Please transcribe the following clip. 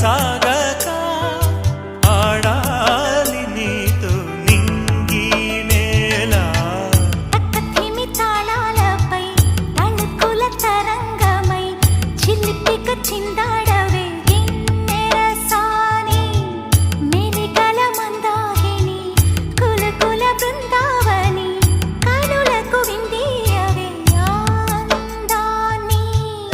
సాగక ఆడాలి నీతో నింగి నేల. తరంగమై చిల్లిపిక చిందాడ